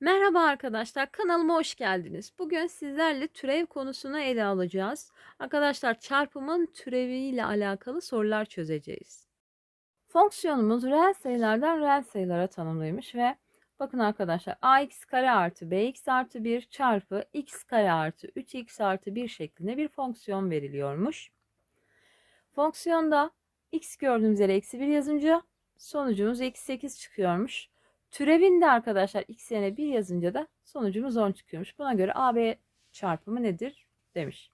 Merhaba arkadaşlar, kanalıma hoş geldiniz. Bugün sizlerle türev konusunu ele alacağız. Arkadaşlar çarpımın türeviyle alakalı sorular çözeceğiz. Fonksiyonumuz reel sayılardan reel sayılara tanımlıymış ve bakın arkadaşlar ax kare artı bx artı 1 çarpı x kare artı 3x artı 1 şeklinde bir fonksiyon veriliyormuş. Fonksiyonda x gördüğümüz yere eksi 1 yazınca sonucumuz eksi 8 çıkıyormuş. Türevinde arkadaşlar x yerine 1 yazınca da sonucumuz 10 çıkıyormuş. Buna göre AB çarpımı nedir demiş.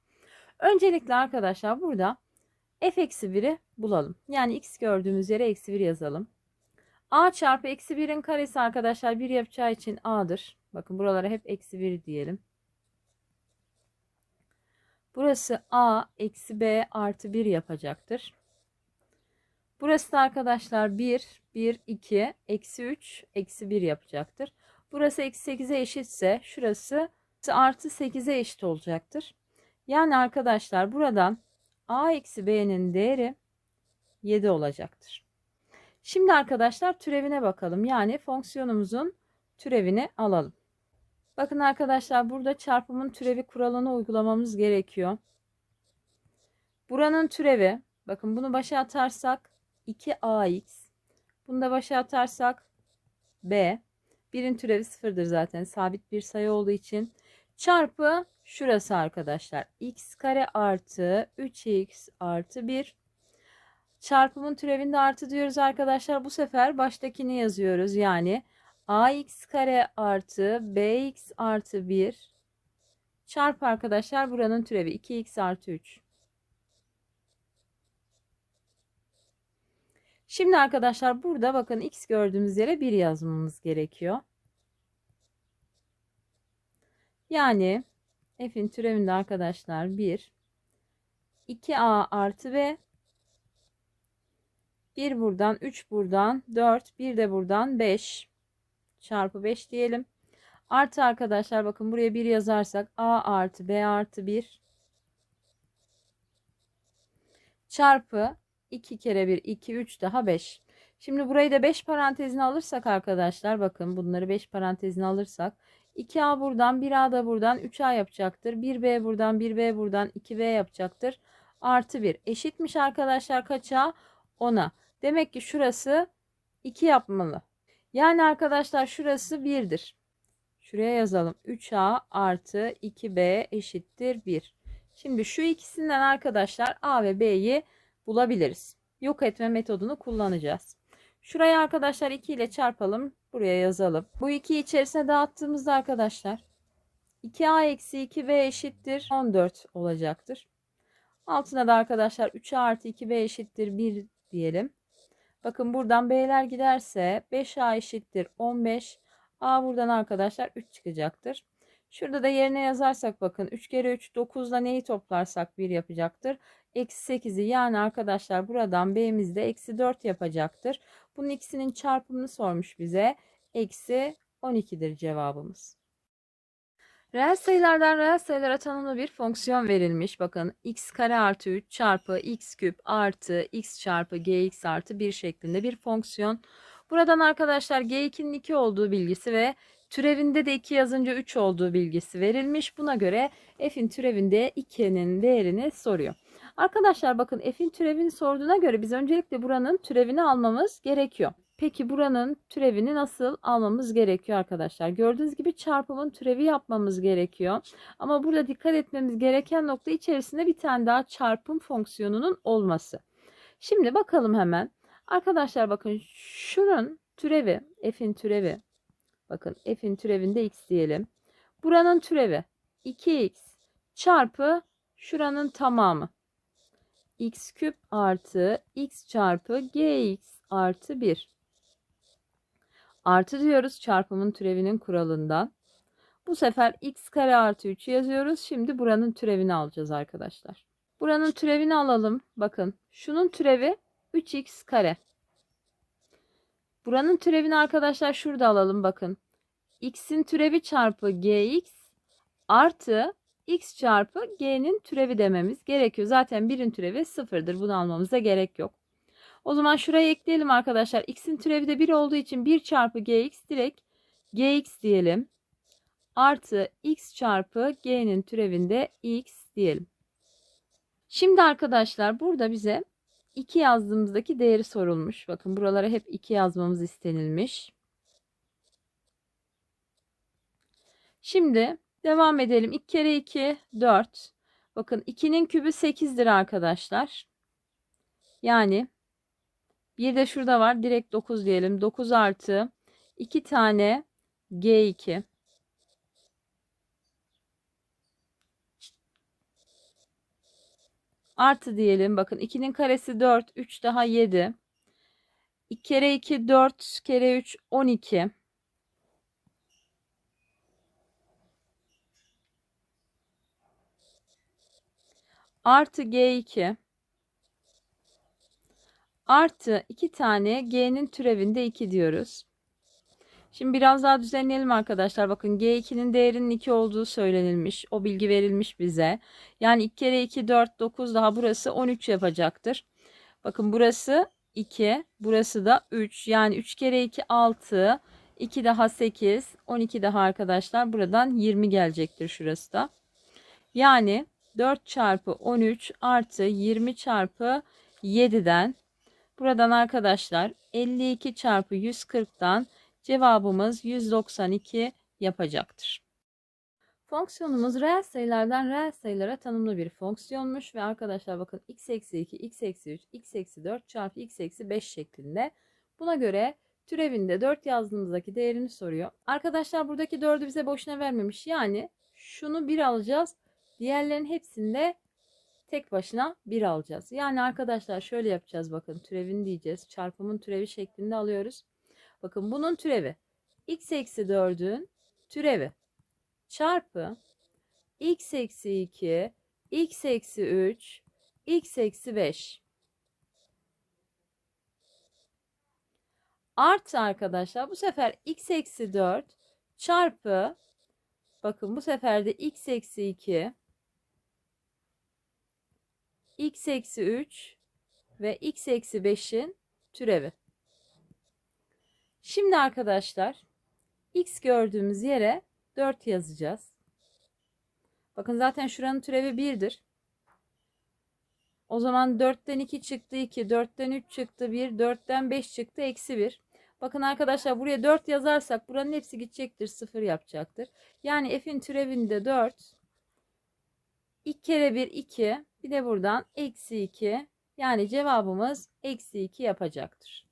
Öncelikle arkadaşlar burada f eksi 1'i bulalım. Yani x gördüğümüz yere eksi 1 yazalım. a çarpı eksi 1'in karesi arkadaşlar 1 yapacağı için a'dır. Bakın buralara hep eksi 1 diyelim. Burası a eksi b artı 1 yapacaktır. Burası da arkadaşlar 1, 1, 2, eksi 3, eksi 1 yapacaktır. Burası eksi 8'e eşitse şurası artı 8'e eşit olacaktır. Yani arkadaşlar buradan a eksi b'nin değeri 7 olacaktır. Şimdi arkadaşlar türevine bakalım. Yani fonksiyonumuzun türevini alalım. Bakın arkadaşlar burada çarpımın türevi kuralını uygulamamız gerekiyor. Buranın türevi bakın bunu başa atarsak 2ax. Bunu da başa atarsak b. Birin türevi sıfırdır zaten. Sabit bir sayı olduğu için. Çarpı şurası arkadaşlar. x kare artı 3x artı 1. Çarpımın türevinde artı diyoruz arkadaşlar. Bu sefer baştakini yazıyoruz. Yani ax kare artı bx artı 1 çarpı arkadaşlar buranın türevi 2x artı 3. Şimdi arkadaşlar burada bakın x gördüğümüz yere 1 yazmamız gerekiyor. Yani f'in türevinde arkadaşlar 1 2a artı b 1 buradan 3 buradan 4 1 de buradan 5 çarpı 5 diyelim. Artı arkadaşlar bakın buraya 1 yazarsak a artı b artı 1 çarpı 2 kere 1 2 3 daha 5. Şimdi burayı da 5 parantezine alırsak arkadaşlar bakın bunları 5 parantezine alırsak 2a buradan 1a da buradan 3a yapacaktır. 1b buradan 1b buradan 2b yapacaktır. Artı 1 eşitmiş arkadaşlar kaça? 10'a. Demek ki şurası 2 yapmalı. Yani arkadaşlar şurası 1'dir. Şuraya yazalım. 3a artı 2b eşittir 1. Şimdi şu ikisinden arkadaşlar a ve b'yi bulabiliriz. Yok etme metodunu kullanacağız. Şuraya arkadaşlar 2 ile çarpalım. Buraya yazalım. Bu 2'yi içerisine dağıttığımızda arkadaşlar 2a eksi 2b eşittir 14 olacaktır. Altına da arkadaşlar 3a artı 2b eşittir 1 diyelim. Bakın buradan b'ler giderse 5a eşittir 15. a buradan arkadaşlar 3 çıkacaktır. Şurada da yerine yazarsak bakın 3 kere 3 9 ile neyi toplarsak 1 yapacaktır. Eksi 8'i yani arkadaşlar buradan b'miz eksi 4 yapacaktır. Bunun ikisinin çarpımını sormuş bize. Eksi 12'dir cevabımız. Reel sayılardan reel sayılara tanımlı bir fonksiyon verilmiş. Bakın x kare artı 3 çarpı x küp artı x çarpı gx artı 1 şeklinde bir fonksiyon. Buradan arkadaşlar g2'nin 2 olduğu bilgisi ve Türevinde de 2 yazınca 3 olduğu bilgisi verilmiş. Buna göre f'in türevinde 2'nin değerini soruyor. Arkadaşlar bakın f'in türevini sorduğuna göre biz öncelikle buranın türevini almamız gerekiyor. Peki buranın türevini nasıl almamız gerekiyor arkadaşlar? Gördüğünüz gibi çarpımın türevi yapmamız gerekiyor. Ama burada dikkat etmemiz gereken nokta içerisinde bir tane daha çarpım fonksiyonunun olması. Şimdi bakalım hemen. Arkadaşlar bakın şunun türevi, f'in türevi Bakın f'in türevinde x diyelim. Buranın türevi 2x çarpı şuranın tamamı. X küp artı x çarpı gx artı 1. Artı diyoruz çarpımın türevinin kuralından. Bu sefer x kare artı 3 yazıyoruz. Şimdi buranın türevini alacağız arkadaşlar. Buranın türevini alalım. Bakın şunun türevi 3x kare. Buranın türevini arkadaşlar şurada alalım bakın. x'in türevi çarpı gx artı x çarpı g'nin türevi dememiz gerekiyor. Zaten birin türevi sıfırdır. Bunu almamıza gerek yok. O zaman şuraya ekleyelim arkadaşlar. x'in türevi de 1 olduğu için 1 çarpı gx direkt gx diyelim. artı x çarpı g'nin türevinde x diyelim. Şimdi arkadaşlar burada bize 2 yazdığımızdaki değeri sorulmuş. Bakın buralara hep 2 yazmamız istenilmiş. Şimdi devam edelim. 2 kere 2 4. Bakın 2'nin kübü 8'dir arkadaşlar. Yani bir de şurada var. Direkt 9 diyelim. 9 artı 2 tane G2. Artı diyelim. Bakın 2'nin karesi 4. 3 daha 7. 2 kere 2 4 kere 3 12. Artı G2. Artı 2 tane G'nin türevinde 2 diyoruz. Şimdi biraz daha düzenleyelim arkadaşlar. Bakın G2'nin değerinin 2 olduğu söylenilmiş. O bilgi verilmiş bize. Yani 2 kere 2 4 9 daha burası 13 yapacaktır. Bakın burası 2. Burası da 3. Yani 3 kere 2 6. 2 daha 8. 12 daha arkadaşlar. Buradan 20 gelecektir şurası da. Yani 4 çarpı 13 artı 20 çarpı 7'den buradan arkadaşlar 52 çarpı 140'dan Cevabımız 192 yapacaktır. Fonksiyonumuz reel sayılardan reel sayılara tanımlı bir fonksiyonmuş ve arkadaşlar bakın x eksi 2, x eksi 3, x eksi 4 çarpı x eksi 5 şeklinde. Buna göre türevinde 4 yazdığımızdaki değerini soruyor. Arkadaşlar buradaki 4'ü bize boşuna vermemiş. Yani şunu 1 alacağız. Diğerlerin hepsinde tek başına 1 alacağız. Yani arkadaşlar şöyle yapacağız bakın türevini diyeceğiz. Çarpımın türevi şeklinde alıyoruz. Bakın bunun türevi x eksi 4'ün türevi çarpı x eksi 2 x eksi 3 x eksi 5 artı arkadaşlar bu sefer x eksi 4 çarpı bakın bu sefer de x eksi 2 x eksi 3 ve x eksi 5'in türevi. Şimdi arkadaşlar x gördüğümüz yere 4 yazacağız. Bakın zaten şuranın türevi 1'dir. O zaman 4'ten 2 çıktı 2, 4'ten 3 çıktı 1, 4'ten 5 çıktı eksi 1. Bakın arkadaşlar buraya 4 yazarsak buranın hepsi gidecektir 0 yapacaktır. Yani f'in türevinde 4. 2 kere 1 2 bir de buradan eksi 2 yani cevabımız eksi 2 yapacaktır.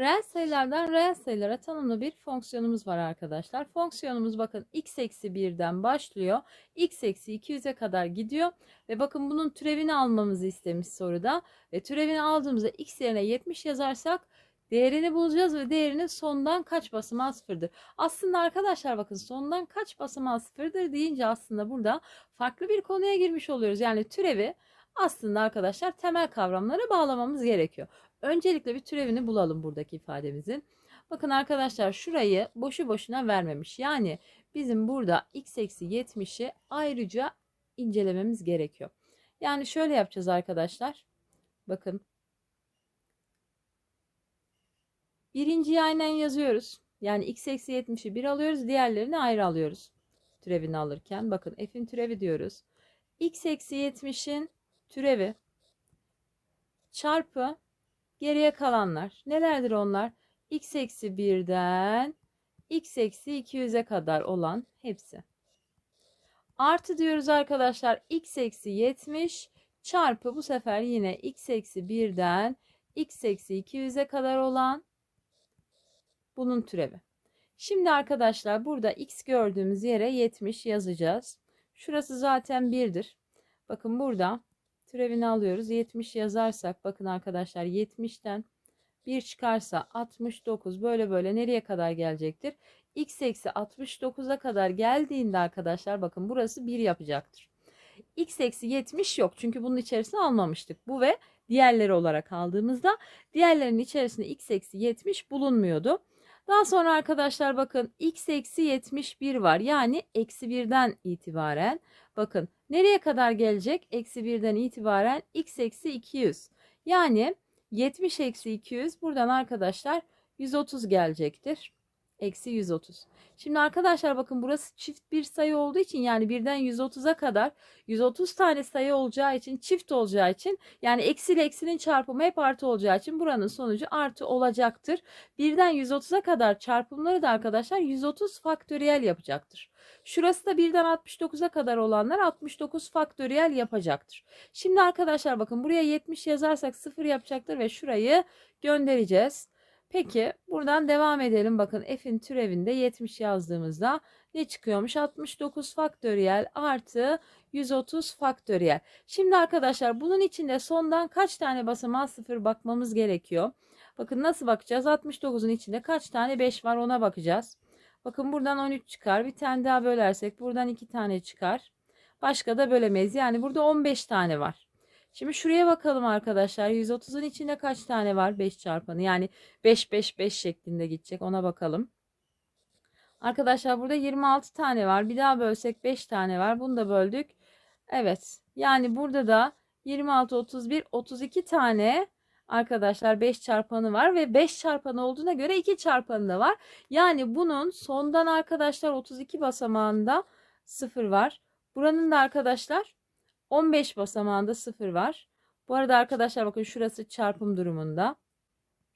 Reel sayılardan reel sayılara tanımlı bir fonksiyonumuz var arkadaşlar. Fonksiyonumuz bakın x eksi 1'den başlıyor. x eksi 200'e kadar gidiyor. Ve bakın bunun türevini almamızı istemiş soruda. Ve türevini aldığımızda x yerine 70 yazarsak değerini bulacağız ve değerinin sondan kaç basamağı sıfırdır. Aslında arkadaşlar bakın sondan kaç basamağı sıfırdır deyince aslında burada farklı bir konuya girmiş oluyoruz. Yani türevi aslında arkadaşlar temel kavramlara bağlamamız gerekiyor. Öncelikle bir türevini bulalım buradaki ifademizin. Bakın arkadaşlar şurayı boşu boşuna vermemiş. Yani bizim burada x eksi 70'i ayrıca incelememiz gerekiyor. Yani şöyle yapacağız arkadaşlar. Bakın. Birinciyi aynen yazıyoruz. Yani x eksi 70'i 1 alıyoruz. Diğerlerini ayrı alıyoruz. Türevini alırken. Bakın f'in türevi diyoruz. x eksi 70'in türevi çarpı Geriye kalanlar nelerdir onlar? x eksi 1'den x eksi 200'e kadar olan hepsi. Artı diyoruz arkadaşlar x eksi 70 çarpı bu sefer yine x eksi 1'den x eksi 200'e kadar olan bunun türevi. Şimdi arkadaşlar burada x gördüğümüz yere 70 yazacağız. Şurası zaten 1'dir. Bakın burada Türevini alıyoruz. 70 yazarsak bakın arkadaşlar 70'ten 1 çıkarsa 69 böyle böyle nereye kadar gelecektir? X eksi 69'a kadar geldiğinde arkadaşlar bakın burası 1 yapacaktır. X eksi 70 yok çünkü bunun içerisine almamıştık. Bu ve diğerleri olarak aldığımızda diğerlerinin içerisinde x eksi 70 bulunmuyordu. Daha sonra arkadaşlar bakın x eksi 71 var. Yani eksi 1'den itibaren bakın nereye kadar gelecek? Eksi 1'den itibaren x eksi 200. Yani 70 eksi 200 buradan arkadaşlar 130 gelecektir. Eksi 130. Şimdi arkadaşlar bakın burası çift bir sayı olduğu için yani birden 130'a kadar 130 tane sayı olacağı için çift olacağı için yani eksi ile eksinin çarpımı hep artı olacağı için buranın sonucu artı olacaktır. Birden 130'a kadar çarpımları da arkadaşlar 130 faktöriyel yapacaktır. Şurası da birden 69'a kadar olanlar 69 faktöriyel yapacaktır. Şimdi arkadaşlar bakın buraya 70 yazarsak 0 yapacaktır ve şurayı göndereceğiz. Peki buradan devam edelim. Bakın f'in türevinde 70 yazdığımızda ne çıkıyormuş? 69 faktöriyel artı 130 faktöriyel. Şimdi arkadaşlar bunun içinde sondan kaç tane basamağı sıfır bakmamız gerekiyor. Bakın nasıl bakacağız? 69'un içinde kaç tane 5 var ona bakacağız. Bakın buradan 13 çıkar. Bir tane daha bölersek buradan 2 tane çıkar. Başka da bölemeyiz. Yani burada 15 tane var. Şimdi şuraya bakalım arkadaşlar. 130'un içinde kaç tane var? 5 çarpanı. Yani 5 5 5 şeklinde gidecek. Ona bakalım. Arkadaşlar burada 26 tane var. Bir daha bölsek 5 tane var. Bunu da böldük. Evet. Yani burada da 26 31 32 tane arkadaşlar 5 çarpanı var ve 5 çarpanı olduğuna göre 2 çarpanı da var. Yani bunun sondan arkadaşlar 32 basamağında 0 var. Buranın da arkadaşlar 15 basamağında 0 var. Bu arada arkadaşlar bakın şurası çarpım durumunda.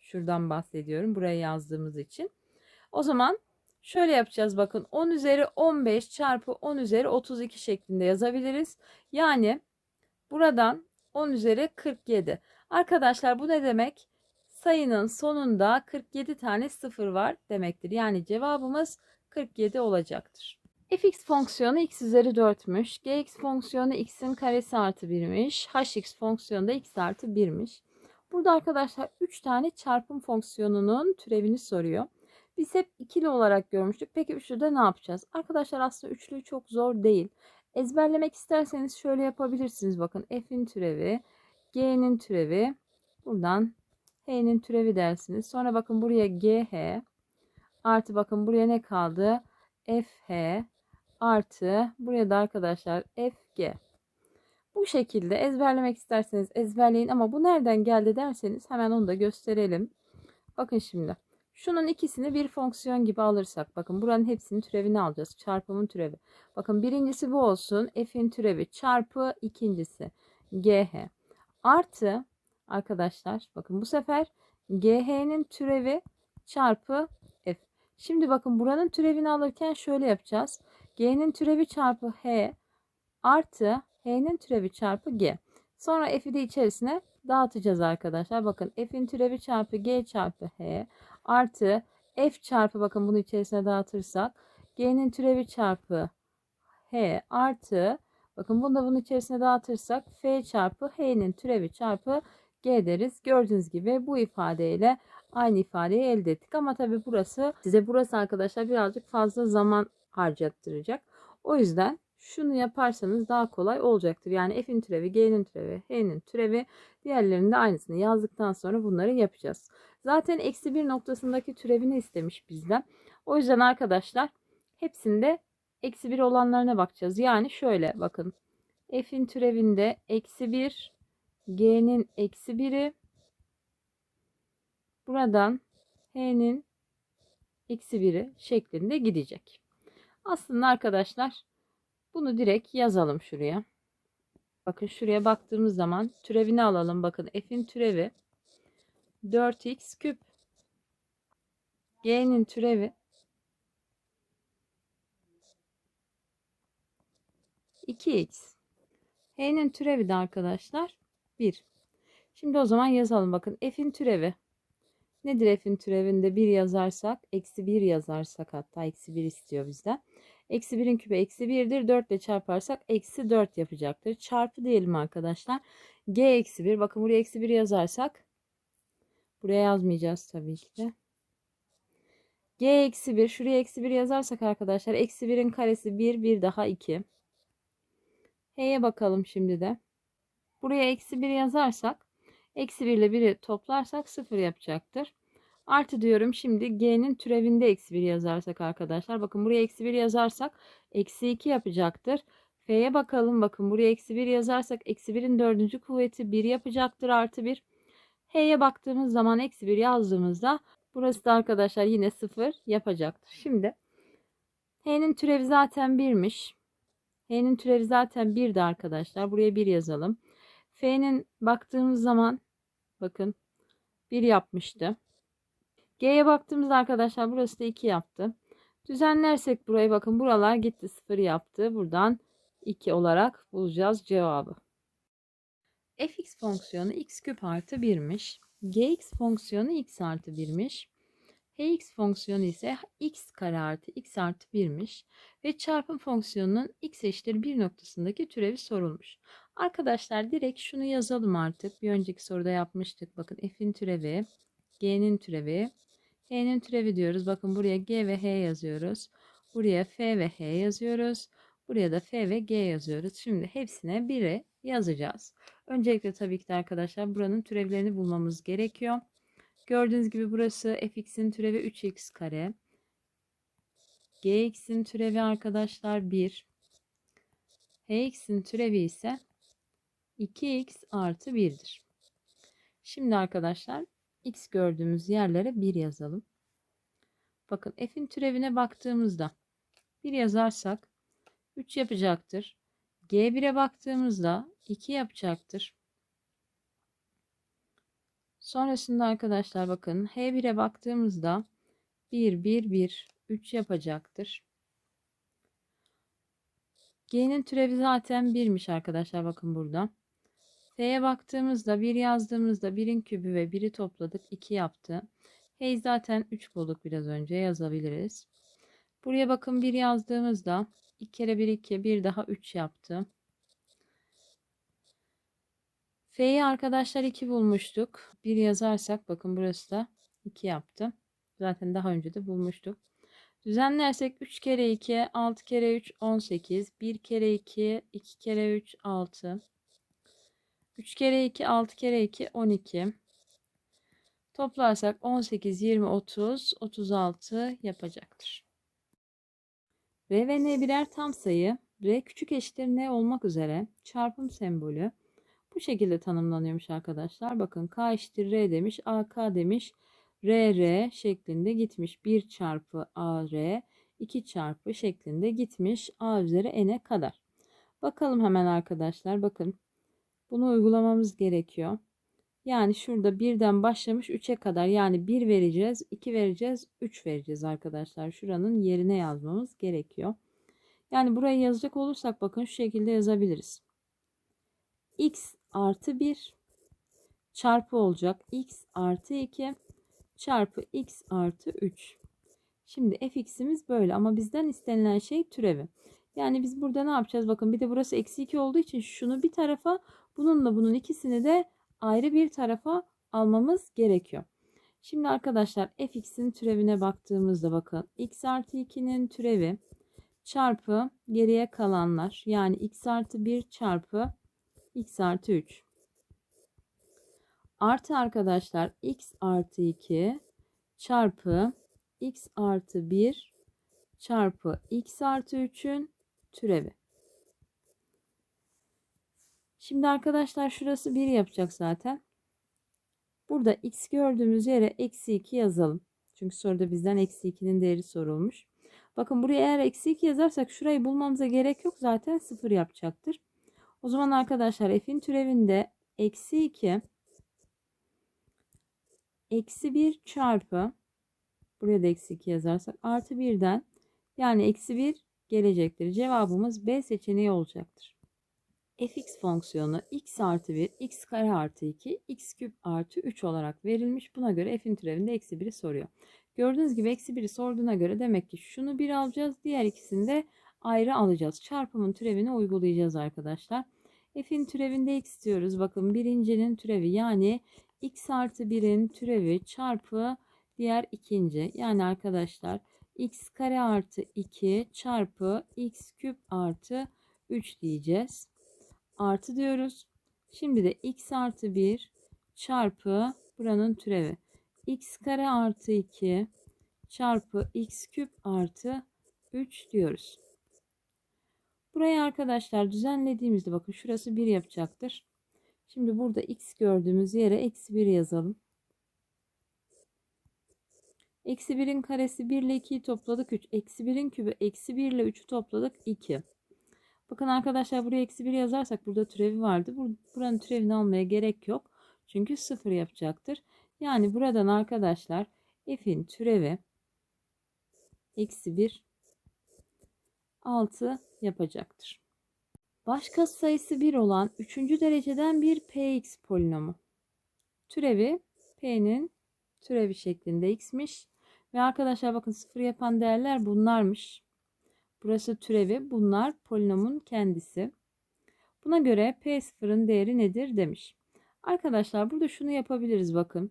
Şuradan bahsediyorum. Buraya yazdığımız için. O zaman şöyle yapacağız bakın. 10 üzeri 15 çarpı 10 üzeri 32 şeklinde yazabiliriz. Yani buradan 10 üzeri 47. Arkadaşlar bu ne demek? Sayının sonunda 47 tane 0 var demektir. Yani cevabımız 47 olacaktır fx fonksiyonu x üzeri 4'müş. gx fonksiyonu x'in karesi artı 1'miş. hx fonksiyonu da x artı 1'miş. Burada arkadaşlar 3 tane çarpım fonksiyonunun türevini soruyor. Biz hep ikili olarak görmüştük. Peki üçlüde ne yapacağız? Arkadaşlar aslında üçlü çok zor değil. Ezberlemek isterseniz şöyle yapabilirsiniz. Bakın f'in türevi, g'nin türevi, buradan h'nin türevi dersiniz. Sonra bakın buraya gh artı bakın buraya ne kaldı? fh artı buraya da arkadaşlar fg. Bu şekilde ezberlemek isterseniz ezberleyin ama bu nereden geldi derseniz hemen onu da gösterelim. Bakın şimdi. Şunun ikisini bir fonksiyon gibi alırsak bakın buranın hepsinin türevini alacağız. Çarpımın türevi. Bakın birincisi bu olsun. F'in türevi çarpı ikincisi GH. Artı arkadaşlar bakın bu sefer GH'nin türevi çarpı F. Şimdi bakın buranın türevini alırken şöyle yapacağız g'nin türevi çarpı h artı h'nin türevi çarpı g. Sonra f'i de içerisine dağıtacağız arkadaşlar. Bakın f'in türevi çarpı g çarpı h artı f çarpı bakın bunu içerisine dağıtırsak g'nin türevi çarpı h artı bakın bunu da bunun içerisine dağıtırsak f çarpı h'nin türevi çarpı g deriz. Gördüğünüz gibi bu ifadeyle aynı ifadeyi elde ettik. Ama tabi burası size burası arkadaşlar birazcık fazla zaman harcattıracak. O yüzden şunu yaparsanız daha kolay olacaktır. Yani f'in türevi, g'nin türevi, h'nin türevi diğerlerinde aynısını yazdıktan sonra bunları yapacağız. Zaten eksi bir noktasındaki türevini istemiş bizden. O yüzden arkadaşlar hepsinde eksi bir olanlarına bakacağız. Yani şöyle bakın f'in türevinde eksi bir, g'nin eksi biri, buradan h'nin eksi biri şeklinde gidecek. Aslında arkadaşlar bunu direkt yazalım şuraya. Bakın şuraya baktığımız zaman türevini alalım. Bakın f'in türevi 4x küp. G'nin türevi 2x. H'nin türevi de arkadaşlar 1. Şimdi o zaman yazalım. Bakın f'in türevi Nedir f'in türevinde 1 yazarsak, eksi 1 yazarsak hatta eksi 1 istiyor bizden. Eksi 1'in küpü eksi 1'dir. 4 ile çarparsak eksi 4 yapacaktır. Çarpı diyelim arkadaşlar. G eksi 1. Bakın buraya eksi 1 yazarsak. Buraya yazmayacağız tabii ki de. G eksi 1. Şuraya eksi 1 yazarsak arkadaşlar. Eksi 1'in karesi 1. 1 daha 2. H'ye bakalım şimdi de. Buraya eksi 1 yazarsak. Eksi 1 ile 1'i toplarsak 0 yapacaktır. Artı diyorum şimdi g'nin türevinde eksi 1 yazarsak arkadaşlar. Bakın buraya eksi 1 yazarsak eksi 2 yapacaktır. F'ye bakalım. Bakın buraya eksi 1 yazarsak eksi 1'in dördüncü kuvveti 1 yapacaktır artı 1. H'ye baktığımız zaman eksi 1 yazdığımızda Burası da arkadaşlar yine 0 yapacaktır. Şimdi H'nin türevi zaten 1'miş. H'nin türevi zaten 1'di arkadaşlar. Buraya 1 yazalım. F'nin baktığımız zaman bakın 1 yapmıştı. G'ye baktığımızda arkadaşlar burası da 2 yaptı. Düzenlersek burayı bakın buralar gitti 0 yaptı. Buradan 2 olarak bulacağız cevabı. fx fonksiyonu x küp artı 1'miş. gx fonksiyonu x artı 1'miş. hx fonksiyonu ise x kare artı x artı 1'miş. Ve çarpım fonksiyonunun x eşittir 1 noktasındaki türevi sorulmuş. Arkadaşlar direkt şunu yazalım artık. Bir önceki soruda yapmıştık. Bakın f'in türevi, g'nin türevi, h'nin türevi diyoruz. Bakın buraya g ve h yazıyoruz. Buraya f ve h yazıyoruz. Buraya da f ve g yazıyoruz. Şimdi hepsine 1'e yazacağız. Öncelikle tabii ki de arkadaşlar buranın türevlerini bulmamız gerekiyor. Gördüğünüz gibi burası fx'in türevi 3x kare. gx'in türevi arkadaşlar 1. hx'in türevi ise 2x artı 1'dir. Şimdi arkadaşlar x gördüğümüz yerlere 1 yazalım. Bakın f'in türevine baktığımızda 1 yazarsak 3 yapacaktır. G1'e baktığımızda 2 yapacaktır. Sonrasında arkadaşlar bakın H1'e baktığımızda 1, 1, 1, 3 yapacaktır. G'nin türevi zaten 1'miş arkadaşlar bakın burada. F'ye baktığımızda 1 yazdığımızda 1'in kübü ve 1'i topladık 2 yaptı. H zaten 3 bulduk biraz önce yazabiliriz. Buraya bakın 1 yazdığımızda 2 kere 1 2 1 daha 3 yaptı. F'yi arkadaşlar 2 bulmuştuk. 1 yazarsak bakın burası da 2 yaptı. Zaten daha önce de bulmuştuk. Düzenlersek 3 kere 2 6 kere 3 18 1 kere 2 2 kere 3 6 3 kere 2 6 kere 2 12 Toplarsak 18 20 30 36 yapacaktır. R ve N birer tam sayı. R küçük eşittir N olmak üzere çarpım sembolü bu şekilde tanımlanıyormuş arkadaşlar. Bakın K eşittir R demiş. AK demiş. RR şeklinde gitmiş. 1 çarpı AR 2 çarpı şeklinde gitmiş. A üzeri N'e kadar. Bakalım hemen arkadaşlar. Bakın. Bunu uygulamamız gerekiyor. Yani şurada birden başlamış 3'e kadar yani 1 vereceğiz, 2 vereceğiz, 3 vereceğiz arkadaşlar. Şuranın yerine yazmamız gerekiyor. Yani burayı yazacak olursak bakın şu şekilde yazabiliriz. x artı 1 çarpı olacak x artı 2 çarpı x artı 3. Şimdi fx'imiz böyle ama bizden istenilen şey türevi. Yani biz burada ne yapacağız? Bakın bir de burası eksi 2 olduğu için şunu bir tarafa bununla bunun ikisini de ayrı bir tarafa almamız gerekiyor. Şimdi arkadaşlar fx'in türevine baktığımızda bakın x artı 2'nin türevi çarpı geriye kalanlar yani x artı 1 çarpı x artı 3 artı arkadaşlar x artı 2 çarpı x artı 1 çarpı x artı 3'ün türevi. Şimdi arkadaşlar şurası 1 yapacak zaten. Burada x gördüğümüz yere eksi 2 yazalım. Çünkü soruda bizden eksi 2'nin değeri sorulmuş. Bakın buraya eğer eksi 2 yazarsak şurayı bulmamıza gerek yok. Zaten 0 yapacaktır. O zaman arkadaşlar f'in türevinde eksi 2 eksi 1 çarpı buraya da eksi 2 yazarsak artı 1'den yani eksi 1 gelecektir. Cevabımız B seçeneği olacaktır fx fonksiyonu x artı 1, x kare artı 2, x küp artı 3 olarak verilmiş. Buna göre f'in türevinde eksi 1'i soruyor. Gördüğünüz gibi eksi 1'i sorduğuna göre demek ki şunu 1 alacağız. Diğer ikisini de ayrı alacağız. Çarpımın türevini uygulayacağız arkadaşlar. F'in türevinde x diyoruz. Bakın birincinin türevi yani x artı 1'in türevi çarpı diğer ikinci. Yani arkadaşlar x kare artı 2 çarpı x küp artı 3 diyeceğiz artı diyoruz. Şimdi de x artı 1 çarpı buranın türevi. x kare artı 2 çarpı x küp artı 3 diyoruz. Burayı arkadaşlar düzenlediğimizde bakın şurası 1 yapacaktır. Şimdi burada x gördüğümüz yere eksi 1 yazalım. Eksi 1'in karesi 1 ile 2'yi topladık 3. Eksi 1'in kübü eksi 1 ile 3'ü topladık 2. Bakın arkadaşlar buraya eksi 1 yazarsak burada türevi vardı. Bur buranın türevini almaya gerek yok. Çünkü 0 yapacaktır. Yani buradan arkadaşlar f'in türevi eksi 1 6 yapacaktır. Başka sayısı 1 olan 3. dereceden bir px polinomu. Türevi p'nin türevi şeklinde x'miş. Ve arkadaşlar bakın sıfır yapan değerler bunlarmış. Burası türevi. Bunlar polinomun kendisi. Buna göre p0'ın değeri nedir demiş. Arkadaşlar burada şunu yapabiliriz bakın.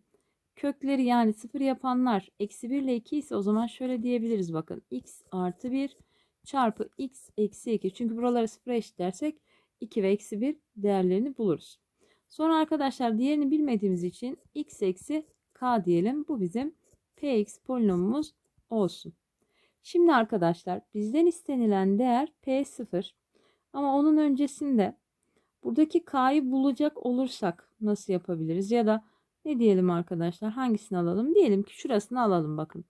Kökleri yani sıfır yapanlar eksi 1 ile 2 ise o zaman şöyle diyebiliriz bakın. x artı 1 çarpı x eksi 2. Çünkü buraları sıfıra eşitlersek 2 ve eksi 1 değerlerini buluruz. Sonra arkadaşlar diğerini bilmediğimiz için x eksi k diyelim. Bu bizim px polinomumuz olsun. Şimdi arkadaşlar bizden istenilen değer p0 ama onun öncesinde buradaki k'yı bulacak olursak nasıl yapabiliriz? Ya da ne diyelim arkadaşlar hangisini alalım? Diyelim ki şurasını alalım bakın.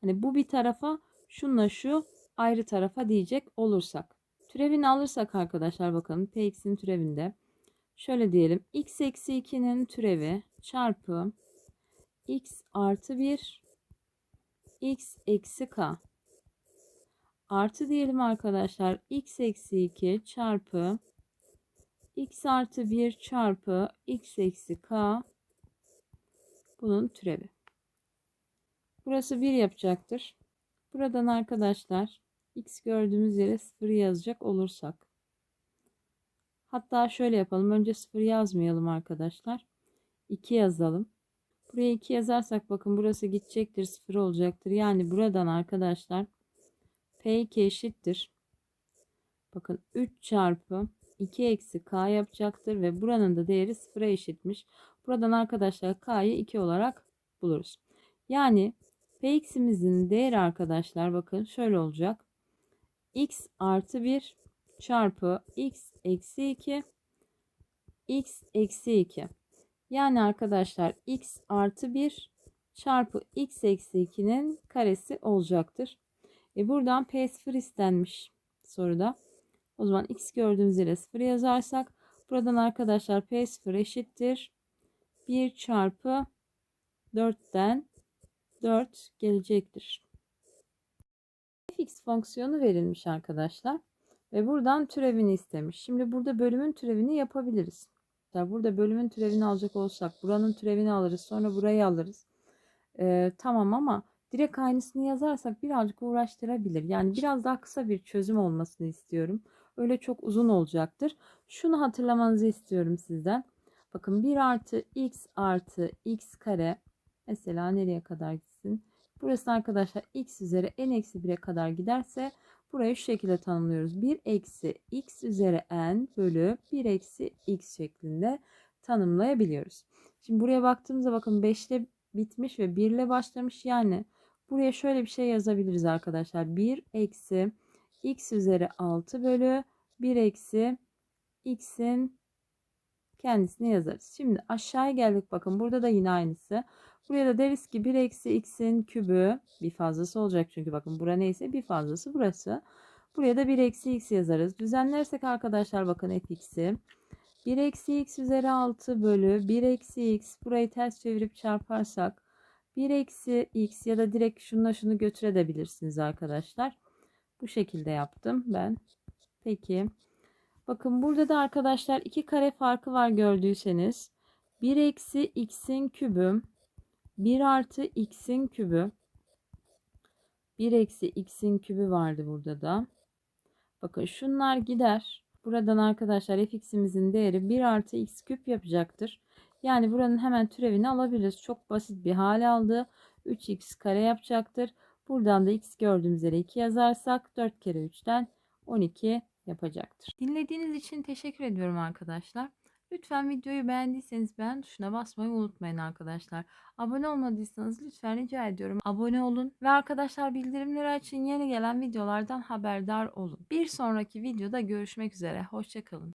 Hani bu bir tarafa şunla şu ayrı tarafa diyecek olursak. Türevini alırsak arkadaşlar bakın px'in türevinde. Şöyle diyelim x eksi 2'nin türevi çarpı x artı 1 x eksi k artı diyelim arkadaşlar x eksi 2 çarpı x artı 1 çarpı x eksi k bunun türevi. Burası 1 yapacaktır. Buradan arkadaşlar x gördüğümüz yere 0 yazacak olursak. Hatta şöyle yapalım. Önce 0 yazmayalım arkadaşlar. 2 yazalım. Buraya 2 yazarsak bakın burası gidecektir 0 olacaktır. Yani buradan arkadaşlar P2 eşittir. Bakın 3 çarpı 2 eksi K yapacaktır ve buranın da değeri 0'a eşitmiş. Buradan arkadaşlar K'yı 2 olarak buluruz. Yani Px'imizin değeri arkadaşlar bakın şöyle olacak. X artı 1 çarpı X eksi 2 X eksi 2. Yani arkadaşlar X artı 1 çarpı X eksi 2'nin karesi olacaktır. E buradan P0 istenmiş soruda. O zaman X gördüğümüz yere 0 yazarsak buradan arkadaşlar P0 eşittir. 1 çarpı 4'ten 4 gelecektir. fx fonksiyonu verilmiş arkadaşlar. Ve buradan türevini istemiş. Şimdi burada bölümün türevini yapabiliriz. Burada bölümün türevini alacak olsak buranın türevini alırız. Sonra burayı alırız. Ee, tamam ama direkt aynısını yazarsak birazcık uğraştırabilir. Yani biraz daha kısa bir çözüm olmasını istiyorum. Öyle çok uzun olacaktır. Şunu hatırlamanızı istiyorum sizden. Bakın 1 artı x artı x kare mesela nereye kadar gitsin? Burası arkadaşlar x üzeri n eksi 1'e kadar giderse burayı şu şekilde tanımlıyoruz. 1 eksi x üzeri n bölü 1 eksi x şeklinde tanımlayabiliyoruz. Şimdi buraya baktığımızda bakın 5 ile bitmiş ve 1 ile başlamış. Yani buraya şöyle bir şey yazabiliriz arkadaşlar. 1 eksi x üzeri 6 bölü 1 eksi x'in kendisini yazarız. Şimdi aşağıya geldik bakın burada da yine aynısı. Buraya da deriz ki 1 eksi x'in kübü bir fazlası olacak çünkü bakın bura neyse bir fazlası burası. Buraya da 1 eksi x yazarız. Düzenlersek arkadaşlar bakın fx'i. 1 eksi x üzeri 6 bölü 1 eksi x burayı ters çevirip çarparsak 1 eksi x ya da direkt şununla şunu götürebilirsiniz arkadaşlar. Bu şekilde yaptım ben. Peki. Bakın burada da arkadaşlar iki kare farkı var gördüyseniz. 1 eksi x'in kübü 1 artı x'in kübü 1 eksi x'in kübü vardı burada da. Bakın şunlar gider. Buradan arkadaşlar fx'imizin değeri 1 artı x küp yapacaktır. Yani buranın hemen türevini alabiliriz. Çok basit bir hal aldı. 3x kare yapacaktır. Buradan da x gördüğümüz yere 2 yazarsak 4 kere 3'ten 12 yapacaktır. Dinlediğiniz için teşekkür ediyorum arkadaşlar. Lütfen videoyu beğendiyseniz beğen tuşuna basmayı unutmayın arkadaşlar. Abone olmadıysanız lütfen rica ediyorum abone olun. Ve arkadaşlar bildirimleri açın yeni gelen videolardan haberdar olun. Bir sonraki videoda görüşmek üzere. Hoşçakalın.